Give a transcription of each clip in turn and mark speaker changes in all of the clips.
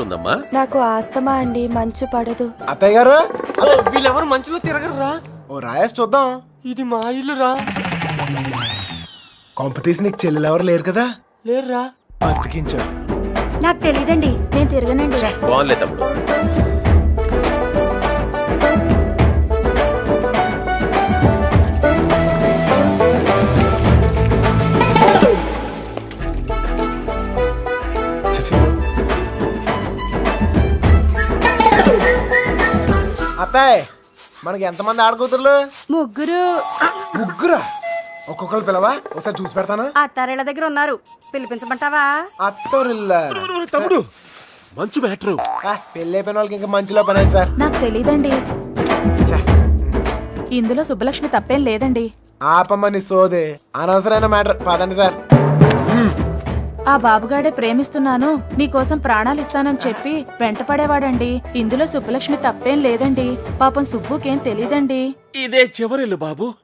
Speaker 1: ఉందమ్మా
Speaker 2: నాకు ఆస్తమా అండి మంచు పడదు.
Speaker 3: అత్తయ్య గారు?
Speaker 4: వీళ్ళెవరు మంచులో తిరగరురా?
Speaker 3: ఓ రాయేసి చూద్దాం.
Speaker 4: ఇది మా ఇల్లురా.
Speaker 3: కొంప తీసి నీకు చెల్లెలు ఎవరు లేరు కదా?
Speaker 4: లేరురా.
Speaker 3: బతికించు
Speaker 5: నాకు తెలియదండి నేను తిరగనండి.
Speaker 1: బాగుంలే తమ్ముడు.
Speaker 3: అత్తాయ్ మనకి ఎంతమంది ఆడకూతుర్లు?
Speaker 5: ముగ్గురు.
Speaker 3: ముగ్గురా? ఒక్కొక్కరు పిలవా? ఒకసారి చూసి పెడతాను?
Speaker 5: అత్తారేళ్ళ దగ్గర ఉన్నారు. పిలిపించమంటావా?
Speaker 3: అత్తోరిల్లా
Speaker 1: తమ్ముడు. మంచు మ్యాటరు.
Speaker 3: పెళ్ళి అయిపోయిన వాళ్ళకి ఇంకా మంచిలో పని సార్?
Speaker 2: నాకు తెలీదండి.
Speaker 3: ఛే,
Speaker 2: ఇందులో సుబ్బలక్ష్మి తప్పేం లేదండి.
Speaker 3: ఆపమ్మని సోదే. అనవసరమైన మ్యాటర్. పదండి సార్.
Speaker 2: ఆ బాబుగాడే ప్రేమిస్తున్నాను నీకోసం ప్రాణాలు ఇస్తానని చెప్పి వెంటపడేవాడండి. ఇందులో సుబ్బలక్ష్మి తప్పేం లేదండి. పాపం సుబ్బుకేం తెలీదండి.
Speaker 1: ఇదే చివరిల్లు బాబు.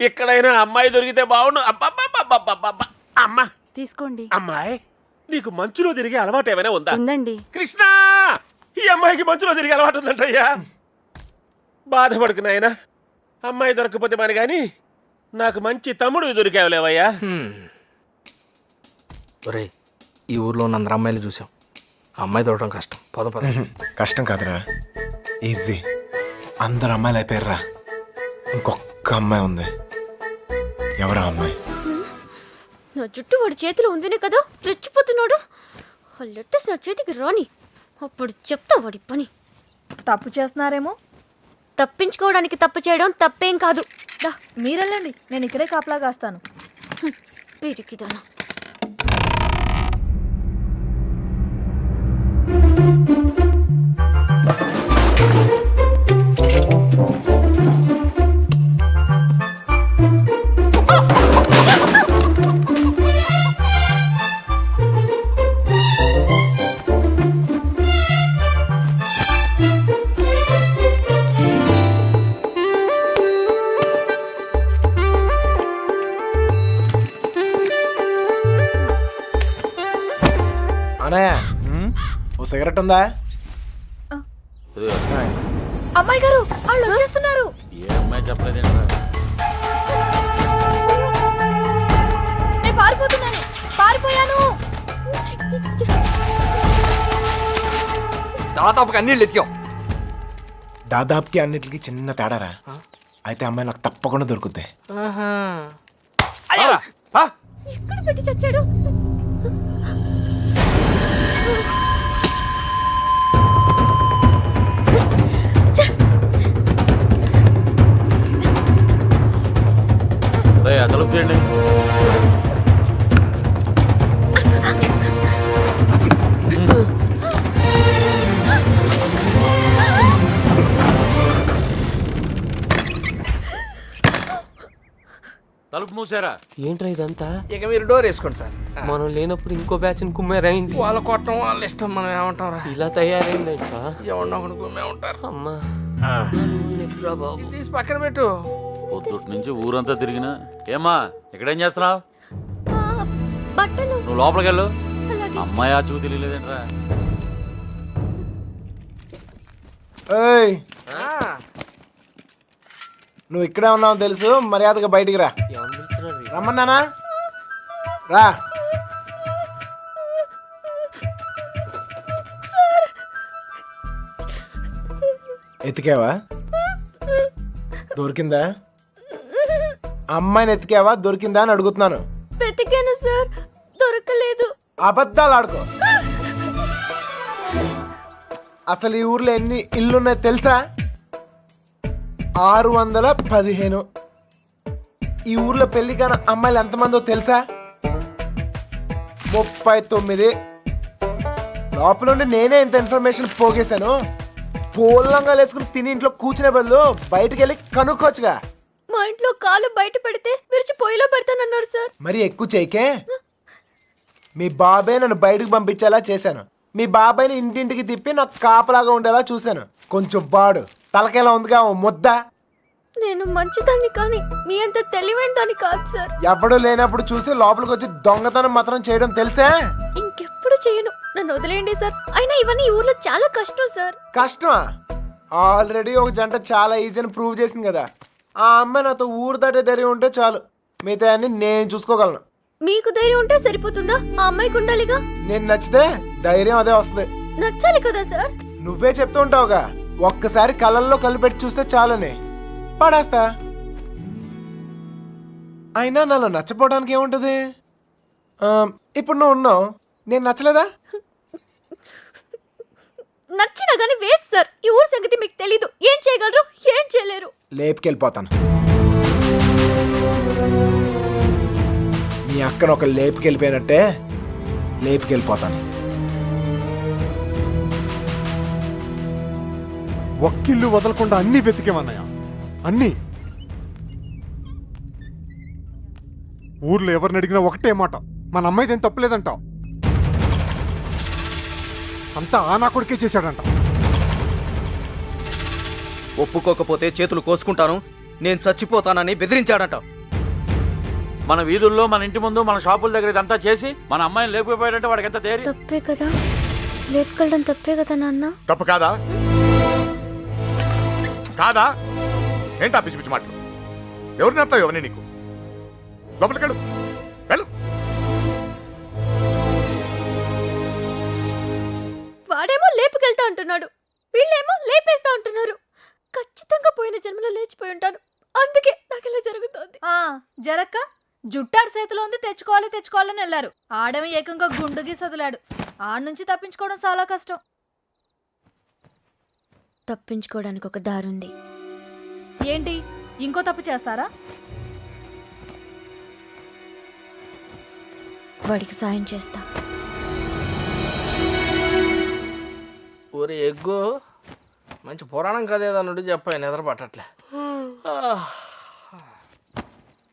Speaker 1: ఎక్కడైనా అమ్మాయి దొరికితే అబ్బబ్బబ్బబ్బబ్బబ్బ. అమ్మా.
Speaker 2: తీసుకోండి.
Speaker 1: అమ్మాయి నీకు మంచులో తిరిగే అలవాటు ఏమైనా ఉందా?
Speaker 2: ఉందండి.
Speaker 1: కృష్ణ! ఈ అమ్మాయికి మంచులో తిరిగే అలవాటు ఉందంటయ్యా. బాధపడుకు నాయనా. అమ్మాయి దొరకపోతే మన గాని నాకు మంచి తమ్ముడు దొరికావులేవయ్యా.
Speaker 4: ఒరే ఈ ఊర్లో ఉన్న అందరు అమ్మాయిలు చూసాం. అమ్మాయి దొరకడం కష్టం. పద పద.
Speaker 3: కష్టం కాదురా. ఈజీ అందరు అమ్మాయిలు అయిపోయారా ఇంకొక అమ్మాయి ఉంది. ఎవరా అమ్మాయి?
Speaker 5: నా జుట్టు వాడి చేతిలో ఉందినే కదా? రెచ్చిపోతున్నాడు. ఆ లెట్టర్స్ నా చేతికి రాని. అప్పుడు చెప్తా వాడి పని.
Speaker 6: తప్పు చేస్తున్నారేమో?
Speaker 5: తప్పించుకోవడానికి తప్పు చేయడం తప్పేం కాదు. దా.
Speaker 6: మీరెళ్ళండి. నేను ఇక్కడే కాపలా కాస్తాను.
Speaker 3: Thank you. ఉందా
Speaker 6: అమ్మాయి గారు వాళ్ళు వచ్చేస్తున్నారు.
Speaker 1: ఏ అమ్మాయి చెప్పలేదేంట్రా
Speaker 6: నేను పారిపోతున్నాను. పారిపోయాను.
Speaker 4: దాదాపుగా అన్ని ఎత్తికాం
Speaker 3: దాదాపుకి అన్నిటికి చిన్న తేడారా? అయితే అమ్మాయి నాకు తప్పకుండా దొరుకుద్ది.
Speaker 5: ఎక్కడ పెట్టి చచ్చాడు?
Speaker 1: తలుపు తలుపు మూసారా?
Speaker 4: ఏంట్రా ఇదంతా?
Speaker 7: ఇక మీరు డోర్ వేసుకోండి సార్.
Speaker 4: మనం లేనప్పుడు ఇంకో బ్యాచ్ కుమ్మేరైంది
Speaker 7: వాళ్ళ కొట్టడం వాళ్ళ ఇష్టం మనం ఏమంటాం రా?
Speaker 4: ఇలా తయారైందంట్రా
Speaker 7: ఎవరినో ఒకడు కుమ్మే ఉంటారు
Speaker 4: అమ్మా బాబు?
Speaker 7: తీసి పక్కన పెట్టు.
Speaker 1: పొద్దుటి నుంచి ఊరంతా తిరిగినా ఏమ్మా ఇక్కడేం చేస్తున్నావు?
Speaker 5: ఆ, బట్టలు.
Speaker 1: నువ్వు లోపలికి వెళ్ళు
Speaker 5: అలాగే.
Speaker 1: అమ్మాయి ఆ చూ తెలియలేదేంట్రా.
Speaker 3: ఏయ్. నువ్వు ఇక్కడే ఉన్నావు తెలుసు మర్యాదగా బయటికి రా? రమ్మన్నానా రా. ఎతికావా? దొరికిందా? అమ్మాయిని ఎతికావా? దొరికిందా అని అడుగుతున్నాను.
Speaker 5: వెతికాను సార్. దొరకలేదు.
Speaker 3: అబద్ధాలు ఆడుకో అసలు ఈ ఊర్లో ఎన్ని ఇల్లున్నాయో తెలుసా? ఆరు వందల పదిహేను. ఈ ఊర్లో పెళ్ళి కాని అమ్మాయిలు ఎంతమందో తెలుసా? ముప్పై తొమ్మిది. లోపల నుండి నేనే ఇంత ఇన్ఫర్మేషన్ పోగేశాను. పూలంగా వేసుకుని తిని ఇంట్లో కూర్చునే బదులు బయటికి వెళ్ళి కనుక్కోవచ్చుగా.
Speaker 5: మా ఇంట్లో కాలు బయట పెడితే విరిచి పొయ్యిలో పెడతానన్నారు సార్.
Speaker 3: మరి ఎక్కువ చేయకే? మీ బాబాయ్ నన్ను బయటకు పంపించేలా చేశాను. మీ బాబాయ్ని ఇంటింటికి తిప్పి నాకు కాపలాగా ఉండేలా చూశాను. కొంచెం బాడు తలకేలా ఉందిగా ఓ ముద్ద?
Speaker 5: నేను మంచిదాన్ని కానీ మీ అంత తెలివైన దాన్ని కాదు సార్.
Speaker 3: ఎవడు లేనప్పుడు చూసి లోపలికి వచ్చి దొంగతనం మాత్రం చేయడం తెలుసా?
Speaker 5: ఇంకెప్పుడు చేయను. నన్ను వదిలేయండి సార్. అయినా ఇవన్నీ ఈ ఊర్లో చాలా కష్టం సార్.
Speaker 3: కష్టమా? ఆల్రెడీ ఒక జంట చాలా ఈజీ అని ప్రూవ్ చేసింది కదా. ఆ అమ్మాయి నాతో ఊరు దాటే ధైర్యం ఉంటే చాలు. మిగతా అన్ని నేను చూసుకోగలను.
Speaker 5: మీకు ధైర్యం ఉంటే సరిపోతుందా? ఆ అమ్మాయికి ఉండాలిగా?
Speaker 3: నేను నచ్చితే ధైర్యం అదే వస్తుంది.
Speaker 5: నచ్చాలి కదా సార్?
Speaker 3: నువ్వే చెప్తూ ఉంటావుగా. ఒక్కసారి కళ్ళల్లో కలిపెట్టి చూస్తే చాలని. పడేస్తా. అయినా నాలో నచ్చపోవడానికి ఏముంటది? ఆ, ఇప్పుడు నువ్వు ఉన్నావు. నేను నచ్చలేదా?
Speaker 5: నచ్చినా గానీ వేస్ట్ సార్. ఈ ఊరు సంగతి మీకు తెలీదు. ఏం చేయగలరు? ఏం చేయలేరు.
Speaker 3: లేపుకెళ్ళిపోతాను. మీ అక్కను ఒక లేపుకెళ్ళిపోయినట్టే లేపుకెళ్ళిపోతాను.
Speaker 8: ఒక్కిల్లు వదలకుండా అన్ని వెతికేమన్నయ్య అన్ని. ఊర్లో ఎవరిని అడిగినా ఒకటే మాట. మన అమ్మాయిదేం తప్పలేదంట అంతా ఆ నా కొడుకే చేశాడంట.
Speaker 9: ఒప్పుకోకపోతే చేతులు కోసుకుంటాను. నేను చచ్చిపోతానని బెదిరించాడట.
Speaker 10: మన వీధుల్లో మన ఇంటి ముందు మన షాపుల దగ్గర ఇదంతా చేసి మన అమ్మాయిని లేకపోయాడంటే వాడికి ఎంత ధైర్యం?
Speaker 5: తప్పే కదా? లేపుకెళ్ళడం తప్పే కదా నాన్న?
Speaker 8: తప్పు కాదా? కాదా? ఏంటా పిచ్చి పిచ్చి మాటలు? ఎవరు నేర్తావు ఎవరిని నీకు? లోపలికెళ్ళు. వెళ్ళు.
Speaker 5: వాడేమో లేపుకెళ్తా అంటున్నాడు వీళ్ళేమో లేపేస్తా అంటున్నారు ఖచ్చితంగా పోయిన జన్మలో లేచిపోయి ఉంటాను. అందుకే నాకు ఇలా జరుగుతోంది.
Speaker 6: ఆ జరక్క జుట్టాడు చేతిలో ఉంది తెచ్చుకోవాలి తెచ్చుకోవాలని వెళ్ళారు. ఆడమి ఏకంగా గుండుకి సదిలాడు ఆడ నుంచి తప్పించుకోవడం చాలా కష్టం.
Speaker 5: తప్పించుకోవడానికి ఒక దారుంది.
Speaker 6: ఏంటి? ఇంకో తప్పు చేస్తారా?
Speaker 5: వాడికి సాయం చేస్తా.
Speaker 7: ఒరే ఎగ్గు మంచి పురాణం కథ ఏదన్నుడు చెప్పాయి నిద్ర పట్టట్లే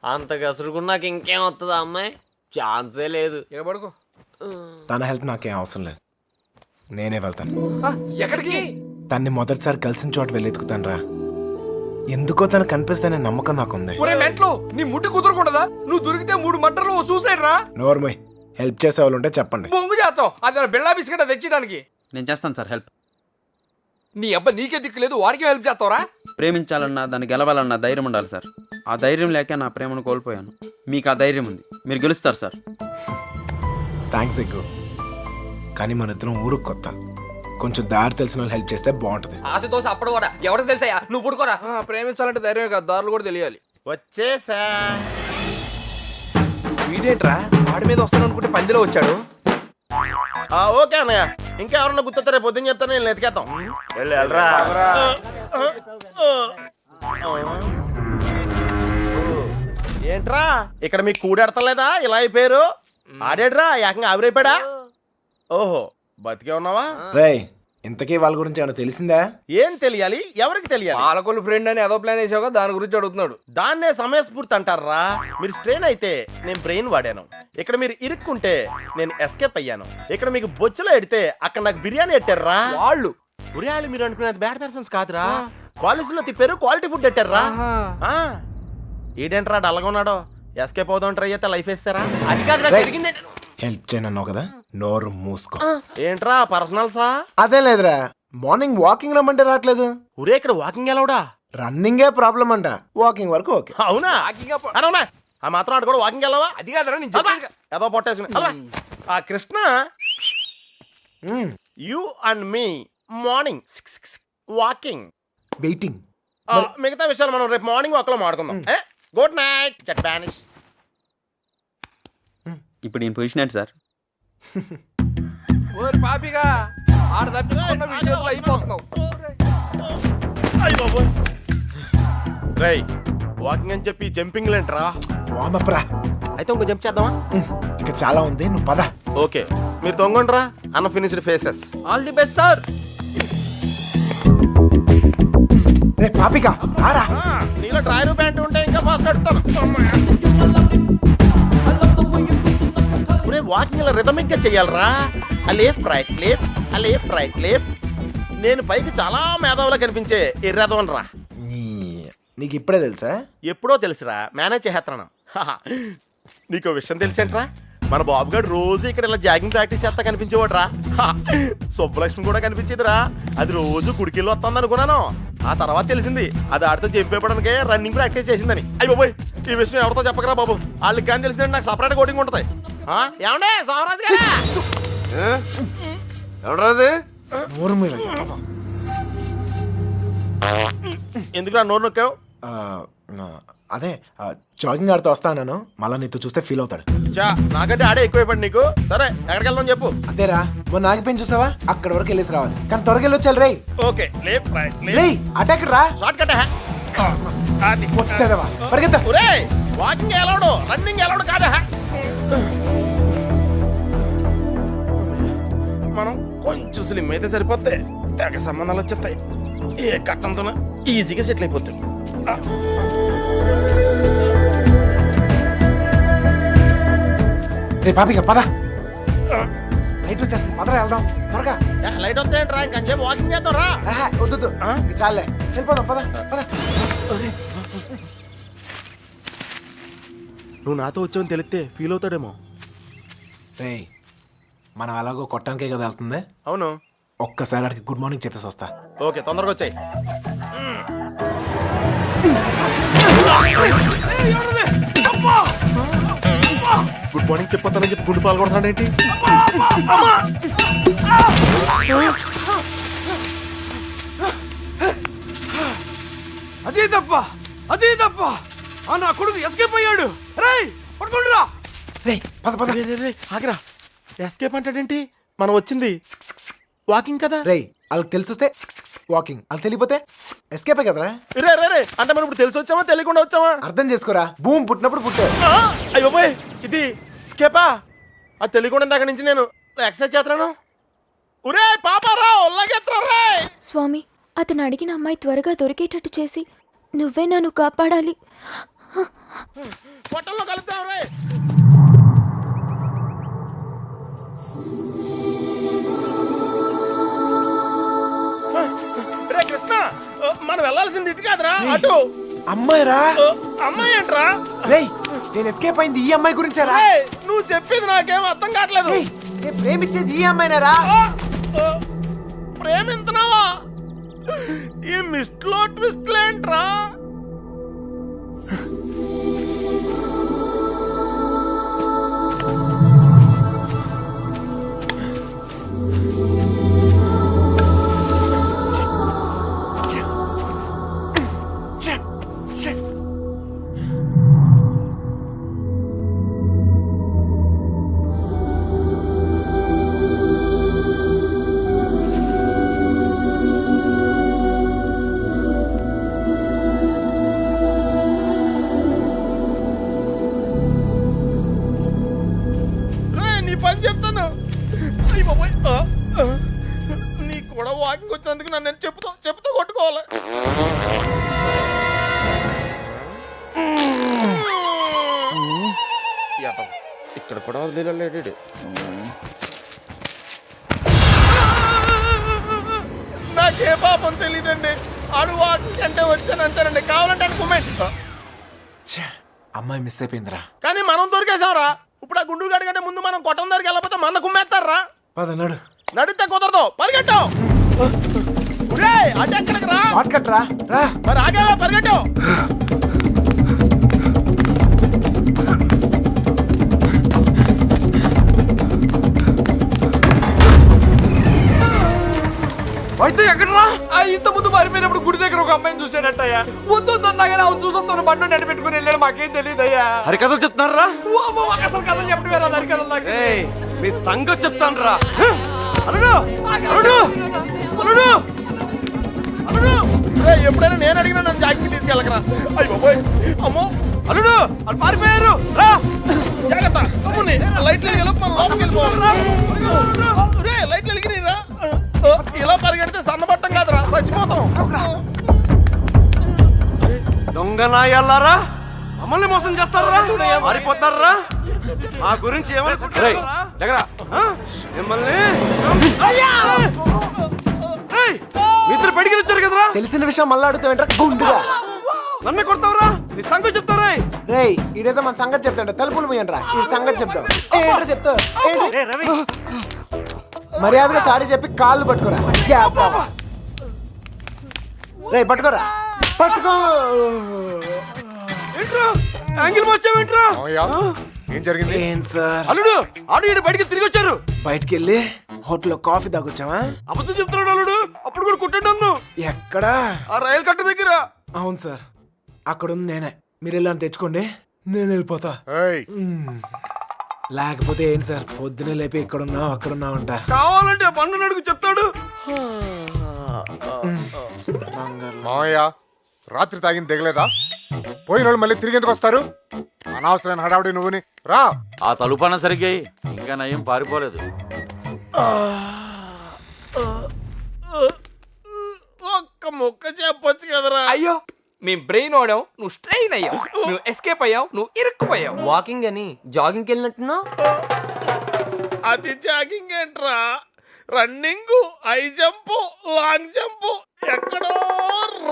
Speaker 11: అంత గసురుకున్నాక ఇంకేం వస్తుందా అమ్మాయి? ఛాన్సే లేదు.
Speaker 7: ఇక పడుకో.
Speaker 3: తన హెల్ప్ నాకేం అవసరం లేదు. నేనే వెళ్తాను.
Speaker 7: ఎక్కడికి?
Speaker 3: తన్ని మొదటిసారి కలిసిన చోట వెళ్ళి ఎత్తుకుతాను రా ఎందుకో తను కనిపిస్తానే నమ్మకం నాకుంది.
Speaker 7: ఒరే మెంట్లో నీ ముట్టి కుదురుకుండదా? నువ్వు దొరికితే మూడు మట్టర్లు సూసైడ్ రా?
Speaker 3: నోర్మయ్ హెల్ప్ చేసే వాళ్ళు ఉంటే చెప్పండి.
Speaker 7: బొంగు చేస్తాం అది బిళ్ళా బిస్కెట్ తెచ్చడానికి
Speaker 9: నేను చేస్తాను సార్ హెల్ప్.
Speaker 7: నీ అబ్బా నీకే దిక్కు లేదు వాడికి హెల్ప్ చేస్తావరా?
Speaker 9: ప్రేమించాలన్నా దాన్ని గెలవాలన్నా ధైర్యం ఉండాలి సార్. ఆ ధైర్యం లేక నా ప్రేమను కోల్పోయాను. మీకు ఆ ధైర్యం ఉంది. మీరు గెలుస్తారు సార్.
Speaker 3: థ్యాంక్స్ ఎక్కువ కానీ మన ఇద్దరం ఊరుకు కొత్త. కొంచెం దారి తెలిసిన వాళ్ళు హెల్ప్ చేస్తే బాగుంటుంది.
Speaker 9: ఆశతో అప్పుడు కూడా. ఎవరికి తెలుసాయా నువ్వు పుడుకోరా
Speaker 7: ప్రేమించాలంటే ధైర్యం కాదు. దారులు కూడా తెలియాలి.
Speaker 11: వచ్చేసా.
Speaker 7: వీడేంట్రా? వాడి మీద వస్తాను అనుకుంటే పందిలో వచ్చాడు.
Speaker 11: ఓకే అన్నయ్య. ఇంకా ఎవరన్నా గుర్తొస్తారే? పొద్దున్న చెప్తాను నేను ఎతికేద్దాం ఏంట్రా? ఇక్కడ మీకు కూడెడతలేదా? ఇలా అయిపోయారు. ఆడేడ్రా ఏకంగా ఆవిరైపోయాడా? ఓహో బతికే ఉన్నావా?
Speaker 3: రేయ్ ఇంతకీ వాళ్ళ గురించి ఏమైనా తెలిసిందా?
Speaker 11: ఏం తెలియాలి? ఎవరికి తెలియాలి?
Speaker 7: పాలకొల్లు ఫ్రెండ్ అని ఏదో ప్లాన్ వేసావుగా దాని గురించి అడుగుతున్నాడు.
Speaker 11: దాన్నే సమయస్ఫూర్తి అంటారా? మీరు స్ట్రెయిన్ అయితే నేను బ్రెయిన్ వాడాను. ఇక్కడ మీరు ఇరుక్కుంటే నేను ఎస్కేప్ అయ్యాను. ఇక్కడ మీకు బొచ్చులో ఎడితే అక్కడ నాకు బిర్యానీ ఎట్టారా?
Speaker 7: వాళ్ళు.
Speaker 11: ఉరియాలు మీరు అనుకునేది బ్యాడ్ పర్సన్స్ కాదురా. కాలేజీలో తిప్పారు క్వాలిటీ ఫుడ్ ఎట్టారా? ఆ, ఈడేంట్రా డల్గా ఉన్నాడో? ఎస్కేప్ అవుదాం ట్రై చేస్తే లైఫ్ వేస్తారా?
Speaker 7: అది కాదు
Speaker 3: జరిగింది. హెల్ప్ చేయనన్నావు కదా. నోరు మూసుకో.
Speaker 11: ఏంట్రా పర్సనల్సా
Speaker 3: అదే లేదురా. మార్నింగ్ వాకింగ్ రమ్మంటే రావట్లేదు.
Speaker 11: ఉరే ఇక్కడ వాకింగ్ ఎలవడా
Speaker 3: రన్నింగే ప్రాబ్లం అంట. వాకింగ్ వరకు ఓకే.
Speaker 11: అవునా? అవునా ఆ మాత్రం ఆడు కూడా వాకింగ్ వెళ్ళవా?
Speaker 7: అది కాదురా నేను చెప్పేది
Speaker 11: ఏదో పొట్టేసుకుని. ఆ Krishna you and me morning walking
Speaker 3: waiting
Speaker 11: మిగతా విషయాలు మనం రేపు మార్నింగ్ వాక్లో మాడుకుందాం గుడ్ నైట్ జట్ బానిష్
Speaker 9: ఇప్పుడు నేను పొజిషన్ ఏంటి సార్?
Speaker 7: ఓరి పాపిగా ఆడ తప్పించుకున్న చేతిలో అయిపోతున్నావు.
Speaker 11: రై వాకింగ్ అని చెప్పి జంపింగ్ లేంట్రా?
Speaker 3: వామప్రా.
Speaker 11: అయితే ఇంకో జంప్ చేద్దామా?
Speaker 3: ఇంకా చాలా ఉంది నువ్వు పద.
Speaker 11: ఓకే మీరు తొంగండ్రా అన్న finished faces
Speaker 9: all the best sir
Speaker 3: రే పాపిక ఆరా
Speaker 11: నీలో డ్రాయర్ ప్యాంట్ ఉంటే ఇంకా ఫాస్ట్ కడతాను. ఒరే వాకింగ్ ఇలా రిథమిక్గా చెయ్యాలరా ఆ లేఫ్ రైట్ లేఫ్ ఆ లేఫ్ రైట్ లేఫ్ నేను పైకి చాలా మేధావులా కనిపించే ఎర్రదవన్ రా
Speaker 3: నీకు ఇప్పుడే తెలుసా?
Speaker 11: ఎప్పుడో తెలుసురా మేనేజ్ చేసేస్తున్నాను హాహా. నీకో విషయం తెలిసేంట్రా? మన బాబు గారు రోజు ఇక్కడ ఇలా జాగింగ్ ప్రాక్టీస్ చేస్తా కనిపించేవాడు రా సుబ్బలక్ష్మి కూడా కనిపించేదిరా. అది రోజు గుడికెళ్ళి వస్తుంది అనుకున్నాను. ఆ తర్వాత తెలిసింది అది ఆడితో చెప్పేపడానికే రన్నింగ్ ప్రాక్టీస్ చేసిందని. అయ్యి బాబోయ్ ఈ విషయం ఎవరితో చెప్పకరా బాబు? వాళ్ళకి కానీ తెలిసిందంటే నాకు సపరేట్ కోటింగ్ ఉంటుంది. ఏమండే సోమరాజు గారు?
Speaker 12: ఎవడరాది
Speaker 3: నోరు మీద
Speaker 11: ఎందుకు నా నోరు నొక్కావు?
Speaker 3: అదే జాగింగ్ ఆడుతూ వస్తాను మళ్ళీ నీతో చూస్తే ఫీల్ అవుతాడు.
Speaker 11: చా నాకంటే ఆడే ఎక్కువైపోయింది నీకు. సరే ఎక్కడికి వెళ్దాం చెప్పు.
Speaker 3: అదేరా మొన్న ఆగిపోయింది చూసావా? అక్కడ వరకు వెళ్ళేసి రావాలి. కానీ త్వరగా వెళ్ళొచ్చాలి రేయ్.
Speaker 11: ఓకే
Speaker 3: రేయ్ అటాక్ రా
Speaker 11: షార్ట్ కట్
Speaker 3: పరిగెత్తా.
Speaker 11: వాకింగ్ ఎలవడు రన్నింగ్ ఎలవడు కాదా మనం కొంచెం స్లిమ్ అయితే సరిపోతే తెగ సంబంధాలు వచ్చేస్తాయి. ఏ కట్టంతో ఈజీగా సెటిల్ అయిపోతాయి.
Speaker 3: రే పాపిక పద. నైట్ వచ్చేస్తుంది. పదరా వెళ్దాం. త్వరగా.
Speaker 11: లైట్ వస్తే ఏంట్రా? ఇంకొంచెం వాకింగ్ చేద్దాం రా.
Speaker 3: వద్దు. ఇంక చాలే. వెళ్ళిపోదాం పద పద.
Speaker 11: నువ్వు నాతో వచ్చావని తెలిస్తే ఫీల్ అవుతాడేమో.
Speaker 3: రేయ్ మనం అలాగో కొట్టడానికే కదా వెళ్తుంది?
Speaker 11: అవును.
Speaker 3: ఒక్కసారి అడిగి గుడ్ మార్నింగ్ చెప్పేసి వస్తా.
Speaker 11: ఓకే తొందరగా వచ్చాయి. గుడ్ మార్నింగ్ చెప్పొస్తానని చెప్పి గుండు పాలు కొడుతున్నాడేంటి?
Speaker 12: అదే తప్ప అదే తప్ప ఆ నా కొడుకు ఎస్కేప్ అయ్యాడు. రేయ్ పట్టుకుంటురా
Speaker 3: రేయ్ పద పద.
Speaker 11: రే, రే, ఆగరా. ఎస్కేప్ అంటాడేంటి? మనం వచ్చింది. వాకింగ్ కదా?
Speaker 3: రేయ్ వాళ్ళకి తెలిసి వస్తే వాకింగ్ వాళ్ళకి తెలియపోతే ఎస్కేపే కదరా?
Speaker 11: రే రే రే అంటే మనం ఇప్పుడు తెలిసి వచ్చామా తెలియకుండా వచ్చామా?
Speaker 3: అర్థం చేసుకోరా. భూమి పుట్టినప్పుడు పుట్టారు
Speaker 11: ఆ, అయ్యో పోయ్ ఇది స్కేపా అది తెలియకుండా ఇందాక నుంచి నేను ఎక్సర్సైజ్ చేస్తున్నాను. ఒరే పాపారా ఉల్లగెత్తరా రే.
Speaker 5: స్వామి అతను అడిగిన అమ్మాయి త్వరగా దొరికేటట్టు చేసి నువ్వే నన్ను కాపాడాలి.
Speaker 11: పొట్టల్లో కలుద్దాం రే. రే కృష్ణ మనం వెళ్ళాల్సింది ఇటు కాదురా అటు.
Speaker 3: అమ్మాయిరా?
Speaker 11: అమ్మాయి ఏంట్రా?
Speaker 3: రేయ్ నేను ఎస్కేప్ అయింది ఈ అమ్మాయి గురించారా?
Speaker 11: రే నువ్వు చెప్పింది నాకేం అర్థం కావట్లేదు.
Speaker 3: రేయ్ నేను ప్రేమించేది ఈ అమ్మాయినేరా?
Speaker 11: ఆ, ఆ, ప్రేమింతున్నావా ఈ మిస్ట్లో ట్విస్ట్లేంట్రా ఇక్కడ కూడా వదిలేడు నాకే పాపం తెలియదండి ఆడు అంటే వచ్చాను అంతేనండి కావాలంటే అనుకోమేంటి
Speaker 3: ఛే, అమ్మాయి మిస్ అయిపోయిందిరా.
Speaker 11: కానీ మనం దొరికేసాంరా ఇప్పుడు ఆ గుండు కంటే ముందు మనం కొట్టం దగ్గరికి వెళ్ళకపోతే మన కుమ్మేస్తారా?
Speaker 3: పద నడు.
Speaker 11: నడితే కుదరదు. పరిగెట్టు. ఒరే, అటు ఎక్కడికి రా. మరి ఆగేవా పరిగెట్టు.
Speaker 12: అయితే ఎక్కడరా ఆ ఇంత ముందు మారిపోయినప్పుడు గుడి దగ్గర ఒక అమ్మాయిని చూసాడట్టయ్యా వద్దు అన్నా కానీ అవును చూసొస్తాను బండు నడి పెట్టుకుని వెళ్ళాడు మాకేం తెలియదయ్యా
Speaker 9: హరికథలు చెప్తున్నారా
Speaker 12: అసలు కథలు చెప్పడం వేరే దాని కథలు నాకు
Speaker 9: మీ సంగతి చెప్తాను రా
Speaker 11: అల్లుడు అల్లుడు అల్లుడు అల్లుడు రే, ఎప్పుడైనా నేను అడిగినా నన్ను జాగ్రత్త తీసుకెళ్ళకరా అయ్యి బాబోయ్ అమ్మో
Speaker 12: అల్లుడు వాళ్ళు పారిపోయారు రా
Speaker 11: జాగ్రత్త అమ్ముని లైట్లు మనం లోపలికి వెళ్ళిపోవాలి లైట్లు వెలిగి
Speaker 9: దొంగ నాయల్లారా మమ్మల్ని మోసం చేస్తారా? మారిపోతారా? మా గురించి ఏమనుకుంటారా మిమ్మల్ని ఇద్దరు వచ్చారు కదరా?
Speaker 3: తెలిసిన విషయం మళ్ళీ అడుగుతావేంట్రా గుండుగా.
Speaker 9: నన్ను కొడతావరా? నీ సంగతి చెప్తారా
Speaker 3: రేయ్. ఈడేదో మన సంగతి చెప్తాడు. తలుపులు పోయండి రా ఈ సంగతి చెప్తాం ఏంట్రా చెప్తావు? ఏంటి? మర్యాదగా సారీ చెప్పి కాళ్ళు పట్టుకోరా. రేయ్ పట్టుకోరా. పట్టుకో.
Speaker 12: యాంగిల్ వచ్చావేంట్రా
Speaker 8: ఏం జరిగింది?
Speaker 3: ఏం సార్?
Speaker 12: అల్లుడు ఆడు ఈడు బయటికి తిరిగి వచ్చారు.
Speaker 3: బయటికి వెళ్ళి హోటల్లో కాఫీ తాగొచ్చావా?
Speaker 12: అబద్ధం చెప్తున్నాడు అల్లుడు. అప్పుడు కూడా కొట్టండి నన్ను.
Speaker 3: ఎక్కడా?
Speaker 12: ఆ రైలు కట్ట దగ్గర.
Speaker 3: అవును సార్. అక్కడ ఉంది నేనే. మీరు వెళ్ళని తెచ్చుకోండి. నేను వెళ్ళిపోతా.
Speaker 8: ఏయ్,
Speaker 3: మ్మ్. లేకపోతే ఏంటి సార్? పొద్దునే లేపి ఇక్కడున్నావు అక్కడున్నావు అంట.
Speaker 12: కావాలంటే ఆ బండు నడుగు చెప్తాడు
Speaker 8: మామయ్య రాత్రి తాగింది దిగలేదా? పోయిన వాళ్ళు మళ్ళీ తిరిగి ఎందుకు వస్తారు? అనవసరమైన హడావుడి నువ్వుని. రా.
Speaker 10: ఆ తలుపన సరిగ్గా ఇంకా నయం పారిపోలేదు.
Speaker 11: ఒక్క ముక్క చెప్పొచ్చు కదరా.
Speaker 7: అయ్యో మీ బ్రెయిన్ ఓడావు నువ్వు స్ట్రెయిన్ అయ్యావు. నువ్వు ఎస్కేప్ అయ్యావు నువ్వు ఇరుక్కుపోయావు.
Speaker 12: వాకింగ్ అని? జాగింగ్కి వెళ్ళినట్టున్నా
Speaker 11: అది జాగింగ్ ఏంట్రా? Running high jump long jump ఎక్కడో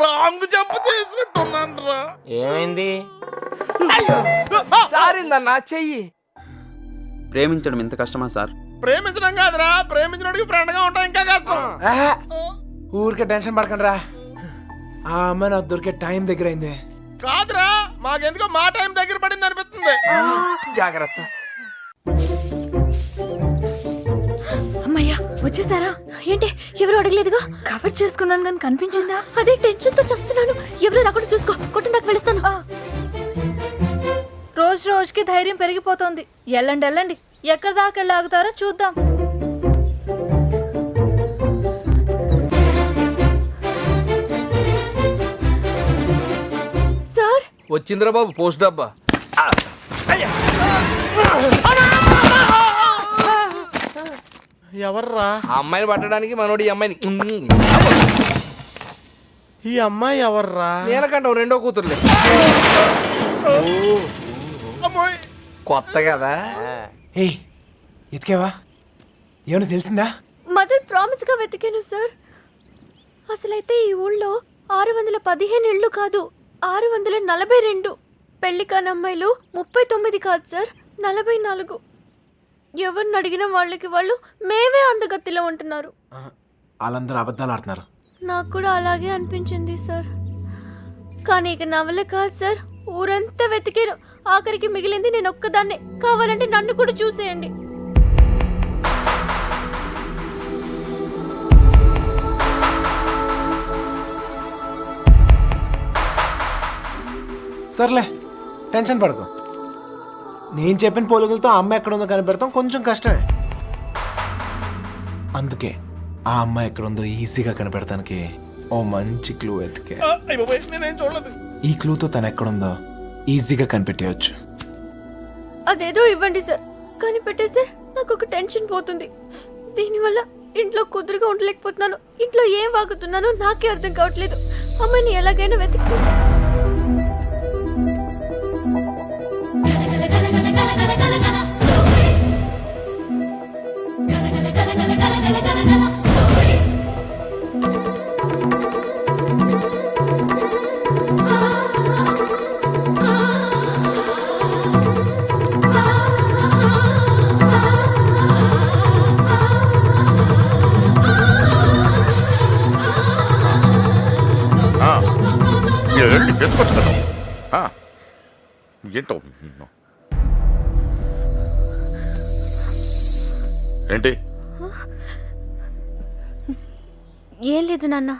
Speaker 11: రాంగ్ జంప్ చేసినట్టున్నాను రా
Speaker 12: ఏమైంది
Speaker 7: జారిందన్నా చెయ్యి.
Speaker 9: ప్రేమించడం ఎంత కష్టమా సార్?
Speaker 11: ప్రేమించడం కాదురా ప్రేమించడానికి ఫ్రెండ్గా ఉంటాం ఇంకా కష్టం!
Speaker 3: ఊరికే టెన్షన్ పడకండి రా ఆ అమ్మాయి నాకు దొరికే టైం దగ్గర అయింది
Speaker 11: కాదురా మాకెందుకో మా టైం దగ్గర పడింది అనిపిస్తుంది.
Speaker 7: జాగ్రత్త.
Speaker 5: వచ్చేసారా? ఏంటి? ఎవరు అడగలేదుగా?
Speaker 6: కవర్ చేసుకున్నాను కానీ కనిపించిందా?
Speaker 5: అదే టెన్షన్తో చస్తున్నాను. ఎవరు రాకుండా చూసుకో. కొట్టిందాక వెళుస్తాను
Speaker 6: రోజు రోజుకి ధైర్యం పెరిగిపోతోంది. వెళ్ళండి వెళ్ళండి ఎక్కడి దాకా వెళ్ళి ఆగుతారో చూద్దాం.
Speaker 5: సార్?
Speaker 7: వచ్చిందిరా బాబు పోస్ట్ డబ్బా.
Speaker 11: ఎవర్రా?
Speaker 7: ఆ అమ్మాయిని పట్టడానికి మనోడు ఈ అమ్మాయిని
Speaker 11: ఈ అమ్మాయి ఎవర్రా?
Speaker 7: నేనకంట రెండో కూతురులే.
Speaker 11: అమ్మాయి.
Speaker 7: కొత్త కదా.
Speaker 3: ఏయ్ ఎతికేవా? ఏమైనా తెలిసిందా?
Speaker 5: మదర్ ప్రామిస్గా వెతికాను సార్. అసలైతే ఈ ఊళ్ళో ఆరు వందల పదిహేను ఇళ్ళు కాదు ఆరు వందల నలభై రెండు. పెళ్ళి కాని అమ్మాయిలు ముప్పై తొమ్మిది కాదు సార్. నలభై నాలుగు. ఎవరిని అడిగిన వాళ్ళకి వాళ్ళు మేమే అందగత్తిలో ఉంటున్నారు.
Speaker 3: వాళ్ళందరూ అబద్ధాలు ఆడుతున్నారు.
Speaker 5: నాకు కూడా అలాగే అనిపించింది సార్. కానీ ఇక నవల కాదు సార్. ఊరంతా వెతికాను ఆఖరికి మిగిలింది నేను ఒక్కదాన్నే. కావాలంటే నన్ను కూడా చూసేయండి.
Speaker 3: సర్లే టెన్షన్ పడకు. నేను చెప్పిన పోలికలతో ఆ అమ్మాయి ఎక్కడ ఉందో కనిపెడతాం. కొంచెం కష్టమే. అందుకే ఆ అమ్మాయి ఎక్కడ ఉందో ఈజీగా కనిపెడతానికి ఓ మంచి క్లూ ఎతికే
Speaker 11: అయిపోయి నేనేం చూడలేదు.
Speaker 3: ఈ క్లూతో తను ఎక్కడుందో ఈజీగా కనిపెట్టేయచ్చు.
Speaker 5: అదేదో ఇవ్వండి సార్. కానీ పెట్టేస్తే నాకు ఒక టెన్షన్ పోతుంది. దీనివల్ల ఇంట్లో కుదురుగా ఉండలేకపోతున్నాను. ఇంట్లో ఏం వాగుతున్నానో నాకే అర్థం కావట్లేదు. అమ్మని ఎలాగైనా వెతికి
Speaker 8: వెతుకొచ్చు కదా ఆ, ఏంటో ఏంటి
Speaker 5: ఏం లేదు నాన్న.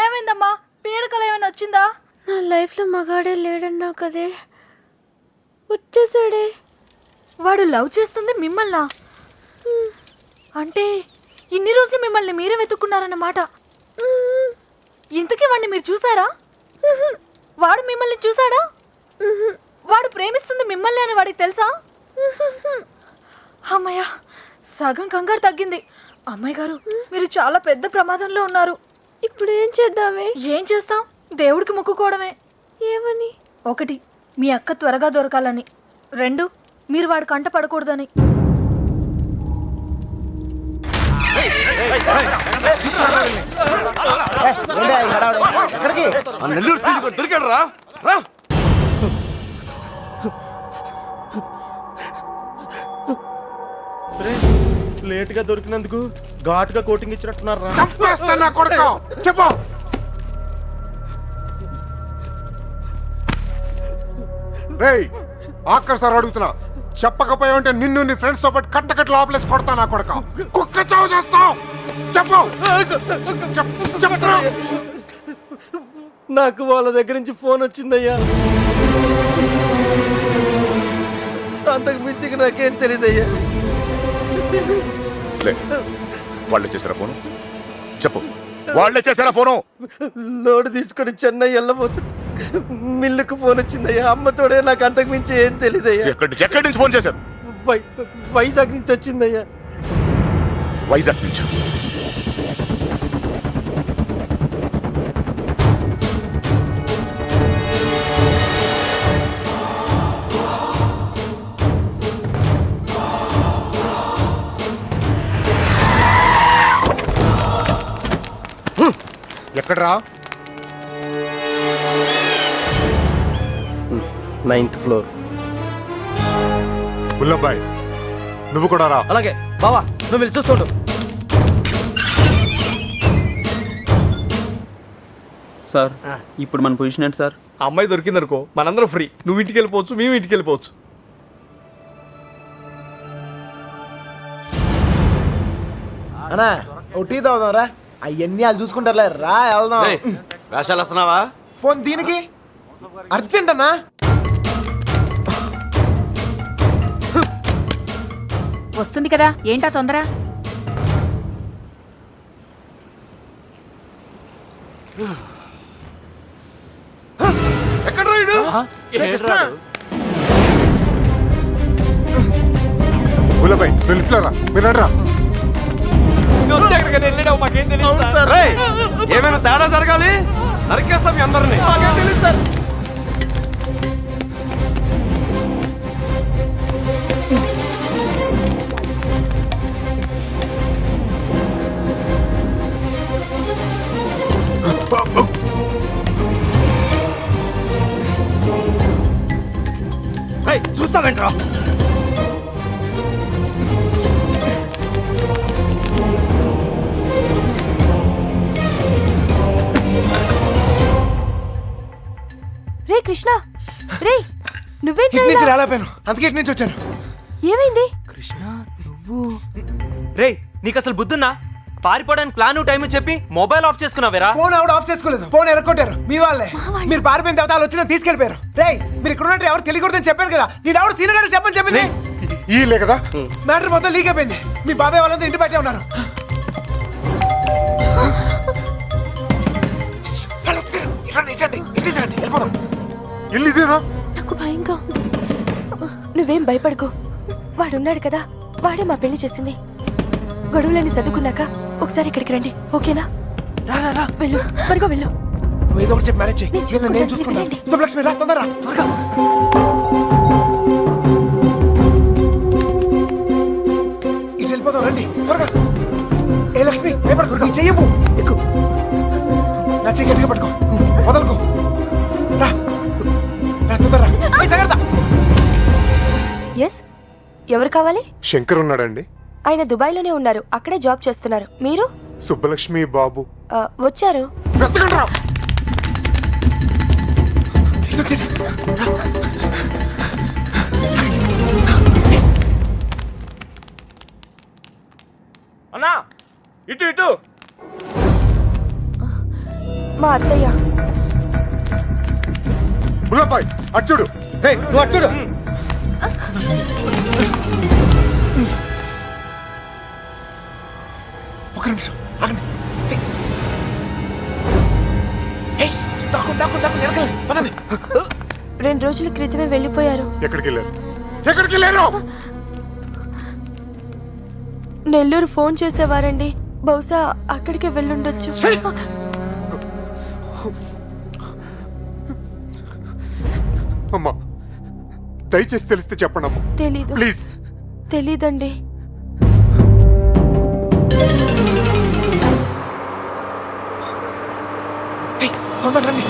Speaker 6: ఏమైందమ్మా? పీడకలు ఏమైనా వచ్చిందా?
Speaker 5: నా లైఫ్లో మగాడే లేడన్నావు కదే వచ్చేసాడే.
Speaker 6: వాడు లవ్ చేస్తుంది మిమ్మల్నా? అంటే ఇన్ని రోజులు మిమ్మల్ని మీరే వెతుక్కున్నారన్నమాట. ఇంతకీ వాడిని మీరు చూసారా? వాడు మిమ్మల్ని చూసాడా? వాడు ప్రేమిస్తుంది మిమ్మల్ని అని వాడికి తెలుసా అమ్మయ్య సగం కంగారు తగ్గింది అమ్మాయి గారు మీరు చాలా పెద్ద ప్రమాదంలో ఉన్నారు
Speaker 5: ఇప్పుడు ఏం చేద్దామే
Speaker 6: ఏం చేస్తాం దేవుడికి మొక్కుకోవడమే
Speaker 5: ఏమని
Speaker 6: ఒకటి మీ అక్క త్వరగా దొరకాలని రెండు మీరు వాడి కంట పడకూడదని
Speaker 7: దొరికాడు రా
Speaker 4: లేట్గా దొరికినందుకు ఘాటుగా కోటింగ్ ఇచ్చినట్టున్నారు
Speaker 8: చెప్పు. రేయ్ అడుగుతున్నా. చెప్పకపోయావంటే నిన్ను నీ ఫ్రెండ్స్తో పాటు కట్టకట్టు లోపలేసి కొడతా నా కొడుకు. కుక్క చావు చేస్తావు. చెప్పు. చెప్తున్నా.
Speaker 4: నాకు వాళ్ళ దగ్గర నుంచి ఫోన్ వచ్చిందయ్యా. అంతకు మించి నాకేం తెలియదయ్యా
Speaker 8: లే వాళ్ళే చేశారా ఫోను? చెప్పు. వాళ్ళే చేశారా ఫోను?
Speaker 4: లోడ్ తీసుకొని చెన్నై వెళ్ళబోతు మిల్లుకు ఫోన్ వచ్చిందయ్యా. అమ్మతోడే నాకు అంతకు మించి ఏం తెలియదయ్యా
Speaker 8: ఎక్కడి ఎక్కడి నుంచి ఫోన్ చేశారు?
Speaker 4: వై- వైజాగ్ నుంచి వచ్చిందయ్యా.
Speaker 8: వైజాగ్ నుంచి? ఎక్కడరా
Speaker 4: నైన్త్ ఫ్లోర్.
Speaker 8: బుల్లబ్బాయ్ నువ్వు కూడా రా.
Speaker 7: అలాగే బావా నువ్వు వెళ్ళి చూస్తుండు
Speaker 9: సార్ ఇప్పుడు మన పొజిషన్ ఏంటి సార్?
Speaker 7: ఆ అమ్మాయి దొరికిందనుకో మనందరం ఫ్రీ. నువ్వు ఇంటికి వెళ్ళిపోవచ్చు మేము ఇంటికి వెళ్ళిపోవచ్చు.
Speaker 3: అన్నా ఓ టీ తాగుదాం రా. అవన్నీ వాళ్ళు చూసుకుంటారులే. రా వెళ్దాం.
Speaker 10: వేషాలు వస్తున్నావా?
Speaker 3: పోనీ దీనికి. అర్జెంట్ అన్నా?
Speaker 6: వస్తుంది కదా ఏంటా తొందర?
Speaker 7: ఎక్కడ రాయుడు
Speaker 8: లిఫ్ట్లో రా.
Speaker 7: వెళ్ళాడు మాకేం తెలియదు సార్.
Speaker 10: ఏమైనా తేడా జరగాలి? నరికేస్తాం మీ అందరినీ.
Speaker 4: మాకేం తెలియదు సార్.
Speaker 7: చూస్తావేంట్రా?
Speaker 3: ఇటు నుంచి రాలేపోయాను అందుకే ఇటు నుంచి వచ్చాను.
Speaker 13: ఏమైంది?
Speaker 7: రేయ్ నీకు అసలు బుద్ధున్నా పారిపోవడానికి ప్లాన్ టైం చెప్పి మొబైల్ ఆఫ్ చేసుకున్నావేరా
Speaker 3: ఫోన్ ఆవిడ ఆఫ్ చేసుకోలేదు. ఫోన్ ఎరగొట్టారు. మీ వాళ్ళే. మీరు పారిపోయిన తర్వాత వాళ్ళు వచ్చిన తీసుకెళ్ళిపోయారు. రేయ్ మీరు ఇక్కడ ఉన్నట్టు ఎవరు తెలియకూడదని చెప్పాను కదా. నేను ఎవరు సీనియర్ గారు చెప్పని చెప్పింది.
Speaker 8: ఈ లే కదా?
Speaker 3: మ్యాటర్ మొత్తం లీక్ అయిపోయింది. మీ బాబాయ్ వాళ్ళంతా ఇంటి బయటే ఉన్నారు.
Speaker 8: ఇల్లు ఇదేనా?
Speaker 13: నాకు భయంగా ఉంది. నువ్వేం భయపడకు. వాడున్నాడు కదా వాడే మా పెళ్ళి చేసింది. గొడవలన్నీ చదువుకున్నాక ఒకసారి ఇక్కడికి రండి ఓకేనా?
Speaker 3: రా రా రా.
Speaker 13: వెళ్ళు త్వరగా వెళ్ళు.
Speaker 3: నువ్వు ఏదో ఒకటి చెప్పి మ్యారేజ్
Speaker 13: నేను
Speaker 3: చేయి నేను
Speaker 13: చూసుకుంటాను,
Speaker 3: చూసుకుంటాను.
Speaker 13: వెళ్ళండి.
Speaker 3: శుభలక్ష్మి రా తొందర రా, త్వరగా. ఇటు వెళ్ళిపోదాం రండి. త్వరగా. ఏ లక్ష్మి భయపడకు. నీ చెయ్యము ఎక్కు. నా చెయ్యి గట్టిగా పట్టుకో. వదలకు. జాగ్రత్త.
Speaker 13: ఎస్ ఎవరు కావాలి?
Speaker 8: శంకర్ ఉన్నాడండి.
Speaker 13: ఆయన దుబాయ్లోనే ఉన్నారు. అక్కడే జాబ్ చేస్తున్నారు. మీరు?
Speaker 8: సుబ్బలక్ష్మి బాబు.
Speaker 13: ఆ, వచ్చారు.
Speaker 8: వెతకండి రా
Speaker 7: అన్నా ఇటు ఇటు.
Speaker 13: మా అత్తయ్య.
Speaker 8: బుల్లబ్బాయ్ అచ్చుడు
Speaker 7: చూడు.
Speaker 3: ఒక నిమిషం ఆగండి.
Speaker 13: రెండు రోజుల క్రితమే వెళ్ళిపోయారు.
Speaker 8: ఎక్కడికి వెళ్ళారు? ఎక్కడికి వెళ్ళారు?
Speaker 13: నెల్లూరు ఫోన్ చేసేవారండి. బహుశా అక్కడికే వెళ్ళుండొచ్చు.
Speaker 8: అమ్మా దయచేసి తెలిస్తే చెప్పండి
Speaker 13: తెలీదు.
Speaker 8: ప్లీజ్.
Speaker 13: తెలీదండి.
Speaker 3: తొందరండి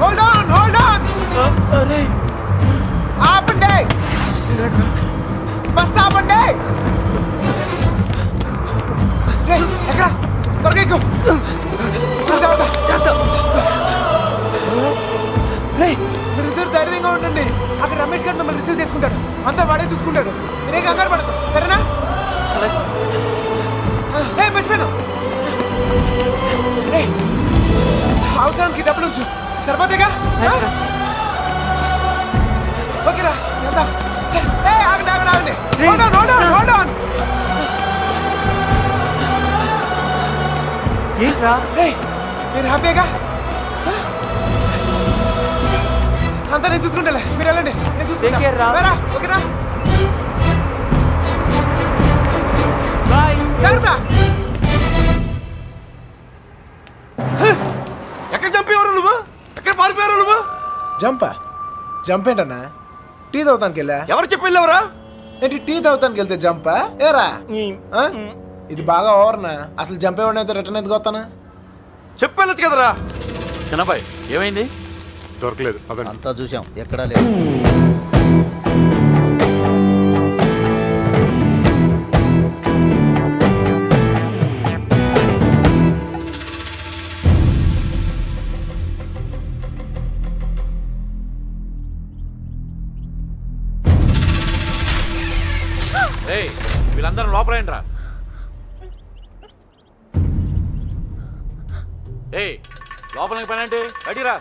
Speaker 3: హోల్డ్ త్వరగా ఎక్కువ ఉండండి. అక్కడ రమేష్ గారు మిమ్మల్ని రిసీవ్ చేసుకుంటాడు. అంతా వాడే చూసుకుంటాడు. మీరే కంగారు పడదు సరేనా? ఏ మర్చిపోయాను అవసరానికి డబ్బులు ఉంచు. సరిపోతేగా ఆ? ఓకేరా వెళ్దాం. ఆగండి ఆగండి ఆగండి. ఏంట్రా? మీరు హ్యాపీగా? అంతా నేను చూసుకుంటాలే. మీరు వెళ్ళండి. నేను చూసుకుంటా. ఓకేనా? బాయ్ జాగ్రత్త.
Speaker 10: ఎక్కడ చంపేవారు నువ్వు? ఎక్కడ పారిపోయారు నువ్వు?
Speaker 3: జంపా. జంప్ ఏంటన్నా? టీ తాగుతానికి వెళ్ళా?
Speaker 10: ఎవరు చెప్పి వెళ్ళావురా?
Speaker 3: ఏంటి టీ తాగుతానికి వెళ్తే జంపా? ఏరా? ఆ? ఇది బాగా ఓవర్నా? అసలు జంప్ అయితే రిటర్న్ ఎందుకు వస్తానా?
Speaker 10: చెప్పి వెళ్ళొచ్చు కదరా. చిన్నబాయ్ ఏమైంది?
Speaker 8: దొరకలేదు. అదండి.
Speaker 12: అంతా చూసాం. ఎక్కడా లేదు.
Speaker 10: ఏయ్ వీళ్ళందరూ లోపలేంట్రా ఏయ్ లోపలికి పని అంటే అడిరా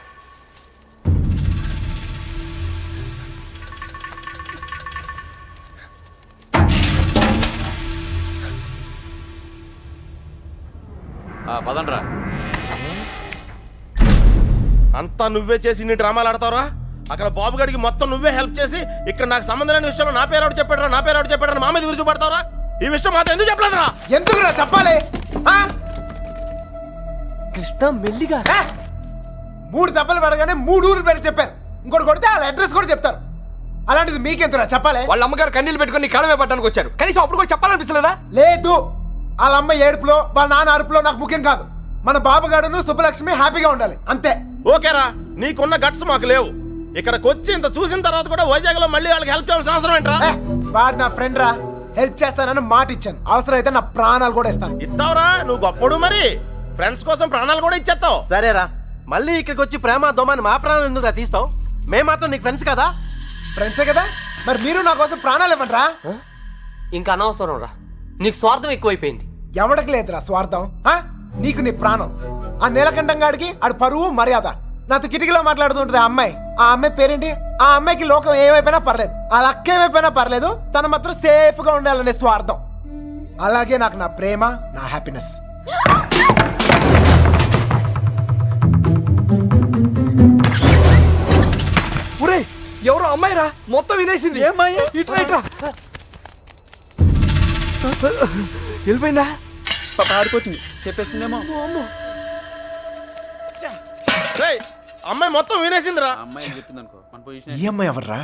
Speaker 10: పదండ్రా.
Speaker 11: అంతా నువ్వే చేసి ఇన్ని డ్రామాలు ఆడతావురా? అక్కడ బాబు గడికి మొత్తం నువ్వే హెల్ప్ చేసి ఇక్కడ నాకు సంబంధం లేని విషయంలో నా పేరు చెప్పాడరా? నా పేరు ఎవరు చెప్పాడరా మా మీద విరుచు పడతావురా ఈ విషయం మాత్రం ఎందుకు చెప్పలేదురా?
Speaker 3: ఎందుకురా చెప్పాలి?
Speaker 12: కృష్ణ మెల్లిగా?
Speaker 3: మూడు దెబ్బలు పడగానే మూడు ఊరు పేరు చెప్పారు. ఇంకోటి కొడితే వాళ్ళ అడ్రస్ కూడా చెప్తారు. అలాంటిది మీకెంతరా చెప్పాలి?
Speaker 12: వాళ్ళ అమ్మగారు కన్నీళ్ళు పెట్టుకొని కాళ్ళ పట్టడానికి వచ్చారు. కనీసం అప్పుడు కూడా చెప్పాలనిపించలేదా?
Speaker 3: లేదు. వాళ్ళ అమ్మ ఏడుపులో వాళ్ళ నాన్న అరుపులో నాకు ముఖ్యం కాదు. మన బాబుగాడును సుబ్బలక్ష్మి హ్యాపీగా ఉండాలి అంతే.
Speaker 11: ఓకేరా నీకున్న గట్స్ మాకు లేవు. ఇక్కడికి వచ్చి ఇంత చూసిన తర్వాత కూడా వైజాగ్లో మళ్ళీ వాళ్ళకి హెల్ప్ చేయాల్సిన అవసరం ఏంట్రా?
Speaker 3: ఏ, వాడు నా ఫ్రెండ్ రా. హెల్ప్ చేస్తానని మాట ఇచ్చాను. అవసరం అయితే నా ప్రాణాలు కూడా ఇస్తాను.
Speaker 11: ఇస్తావురా నువ్వు గొప్పడు మరి. ఫ్రెండ్స్ కోసం ప్రాణాలు కూడా ఇచ్చేస్తావు.
Speaker 12: సరేరా మళ్ళీ ఇక్కడికి వచ్చి ప్రేమ దోమని మా ప్రాణాలు ఎందుకు తీస్తావు? మేము మాత్రం నీకు ఫ్రెండ్స్ కదా?
Speaker 3: ఫ్రెండ్సే కదా? మరి మీరు నా కోసం ప్రాణాలు ఇవ్వండి రా.
Speaker 12: ఇంకా అనవసరం రా. నీకు స్వార్థం ఎక్కువైపోయింది.
Speaker 3: ఎవడికి లేదురా స్వార్థం? నీకు నీ ప్రాణం. ఆ నీలకంఠం గాడికి ఆడు పరువు మర్యాద. నాతో కిటికీలో మాట్లాడుతుంటది ఆ అమ్మాయి. ఆ అమ్మాయి పేరేంటి? ఆ అమ్మాయికి లోకం ఏమైపోయినా పర్లేదు. ఆ లక్క ఏమైపోయినా పర్లేదు. తన మాత్రం సేఫ్గా ఉండాలనే స్వార్థం. అలాగే నాకు నా ప్రేమ నా హ్యాపీనెస్
Speaker 12: ఒరే ఎవరో అమ్మాయి రా మొత్తం వినేసింది. ఏమ్మాయి ఇట్లా ఇట్లా వెళ్ళిపోయిందా?
Speaker 9: పారిపోతుంది చెప్పేస్తుందేమో.
Speaker 11: రేయ్, అమ్మాయి మొత్తం వినేసిందిరా.
Speaker 9: అమ్మాయి చెప్తుంది అనుకో మన పొజిషన్
Speaker 3: ఈ అమ్మాయి ఎవర్రా?